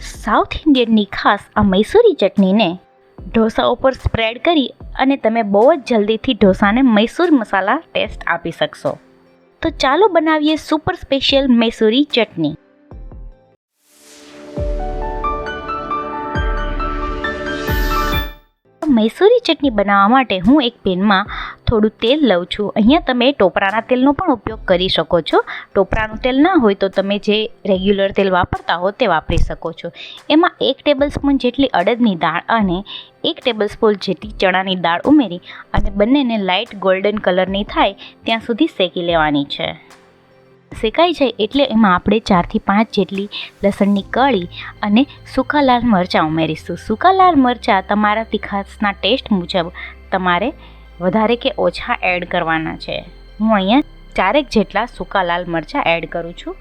South ઇન્ડિયનની ખાસ આ મૈસૂરી ચટણીને ઢોસા ઉપર સ્પ્રેડ કરી અને તમે બહુ જ જલ્દીથી ઢોસાને મૈસૂર મસાલા ટેસ્ટ આપી શકશો. તો ચાલો બનાવીએ સુપર સ્પેશિયલ મૈસૂરી ચટણી. મૈસૂરી ચટણી બનાવવા માટે હું એક પેનમાં થોડું તેલ લઉં છું. અહીંયા તમે ટોપરાના તેલનો પણ ઉપયોગ કરી શકો છો. ટોપરાનું તેલ ના હોય તો તમે જે રેગ્યુલર તેલ વાપરતા હો તે વાપરી શકો છો. એમાં એક ટેબલ સ્પૂન જેટલી અડદની દાળ અને એક ટેબલસ્પૂન જેટલી ચણાની દાળ ઉમેરી અને બંનેને લાઇટ ગોલ્ડન કલરની થાય ત્યાં સુધી શેકી લેવાની છે. શેકાઈ જાય એટલે એમાં આપણે ચારથી પાંચ જેટલી લસણની કળી અને સૂકા લાલ મરચાં ઉમેરીશું. સૂકા લાલ મરચાં તમારા તીખાસના ટેસ્ટ મુજબ તમારે વધારે કે ઓછા એડ કરવાના છે. હું અહીંયા ચારેક જેટલા સૂકા લાલ મરચાં એડ કરું છું.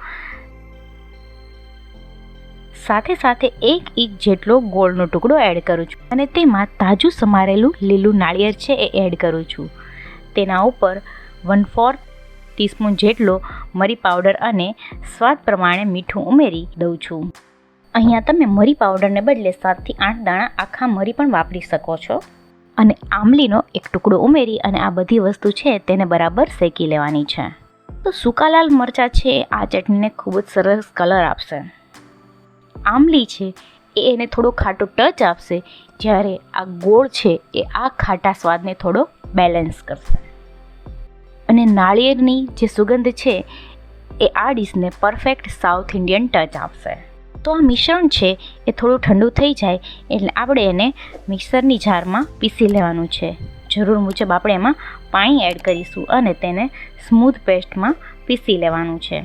સાથે સાથે એક ઇંચ જેટલો ગોળનો ટુકડો એડ કરું છું અને તેમાં તાજું સમારેલું લીલું નાળિયેર છે એ એડ કરું છું. તેના ઉપર વન ફોર્થ ટીસ્પૂન જેટલો મરી પાવડર અને સ્વાદ પ્રમાણે મીઠું ઉમેરી દઉં છું. અહીંયા તમે મરી પાવડરને બદલે સાતથી આઠ દાણા આખા મરી પણ વાપરી શકો છો. અને આમલીનો એક ટુકડો ઉમેરી અને આ બધી વસ્તુ છે તેને બરાબર શેકી લેવાની છે. તો સૂકા લાલ મરચાં છે, આ ચટણીને ખૂબ જ સરસ કલર આપશે. આમલી છે, એ એને થોડો ખાટો ટચ આપશે, જ્યારે આ ગોળ છે, એ આ ખાટા સ્વાદને થોડો બેલેન્સ કરશે. અને નાળિયેરની જે સુગંધ છે, એ આ ડીશને પરફેક્ટ સાઉથ ઇન્ડિયન ટચ આપશે. તો આ મિશ્રણ છે, એ થોડું ઠંડુ થઈ જાય, એટલે આપણે એને મિક્સરની જારમાં પીસી લેવાનું છે. જરૂર મુજબ આપણે એમાં પાણી એડ કરીશું અને તેને સ્મૂથ પેસ્ટમાં પીસી લેવાનું છે.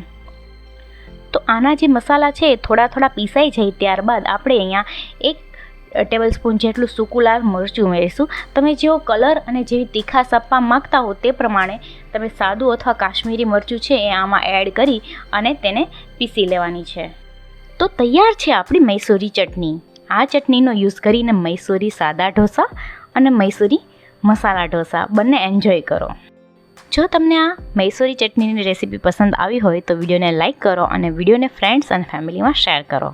તો આના જે મસાલા છે, એ થોડા થોડા પીસાઈ જાય ત્યારબાદ આપણે અહીંયા એક ટેબલ સ્પૂન જેટલું સૂકું લાલ મરચું ઉમેરીશું તમે જેવો કલર અને જેવી તીખાશ આપવા માગતા હો તે પ્રમાણે તમે સાદું અથવા કાશ્મીરી મરચું છે એ આમાં એડ કરી અને તેને પીસી લેવાની છે. તો તૈયાર છે આપણી મૈસૂરી ચટણી. આ ચટણીનો યુઝ કરીને મૈસૂરી સાદા ઢોસા અને મૈસૂરી મસાલા ઢોસા બંને એન્જોય કરો. જો તમને આ મૈસૂરી ચટણીની રેસીપી પસંદ આવી હોય તો વિડીયોને લાઇક કરો અને વિડીયોને ફ્રેન્ડ્સ અને ફેમિલીમાં શેર કરો.